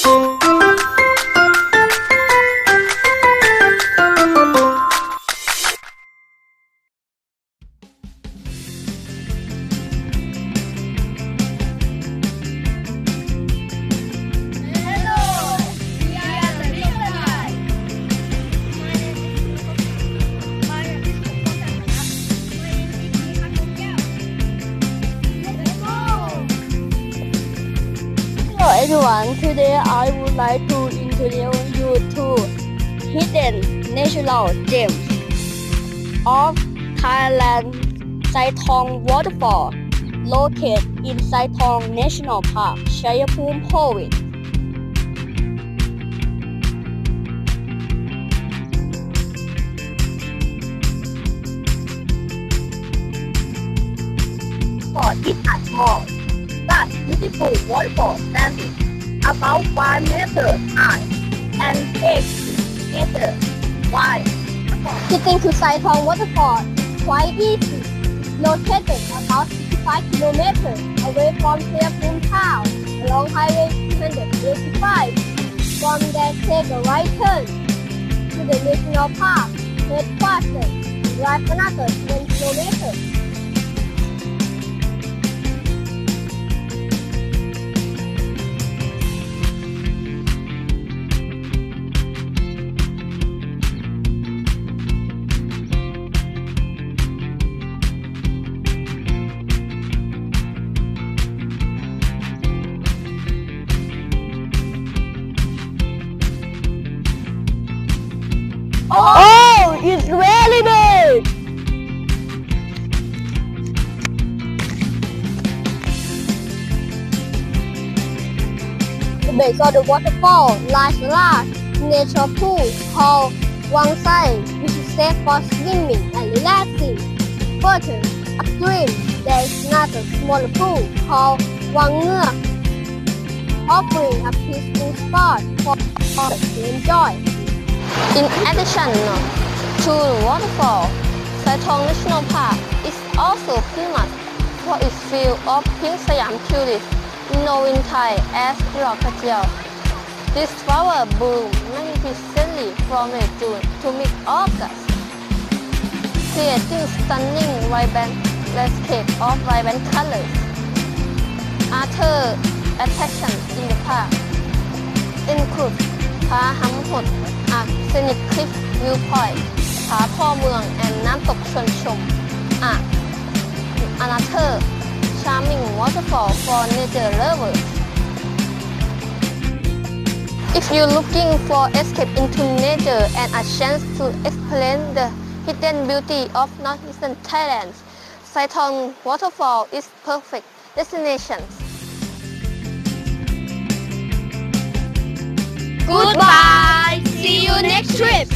Hello, everyone, today I would like to introduce you to hidden natural gems of Thailand Saitong Waterfall located in Saitong National Park, Chayapum Province. It at small, beautiful waterfall standing about 5 meters high and 8 meters wide. Getting to Saitong Waterfall quite easy. Located about 65 kilometers away from Chayapum town along Highway 285. From there, take a right turn to the national park, head faster, drive another 10 kilometers. Oh, it's very big! The base of the waterfall lies a large natural pool called Wang Sai, which is safe for swimming and relaxing. Further upstream, there is another smaller pool called Wang Nguyen, offering a peaceful spot for others to enjoy. In addition to the waterfall, Saitong National Park is also famous for its field of pink Siam tulips, known in Thai as Rokajel. This flower bloom magnificently from June to mid-August, creating stunning vibrant landscape of vibrant colors. Other attractions in the park include ผาหำหดอักเซนิคคลิฟวิวพอยต์ผาพ่อเมืองแอนน้ำตกชวนชมอ่ะอนาเธอร์ Charming Waterfall for Nature Lovers If you're looking for escape into nature and a chance to experience the hidden beauty of northeastern Thailand, Saitong Waterfall is perfect destination. Goodbye! See you next trip!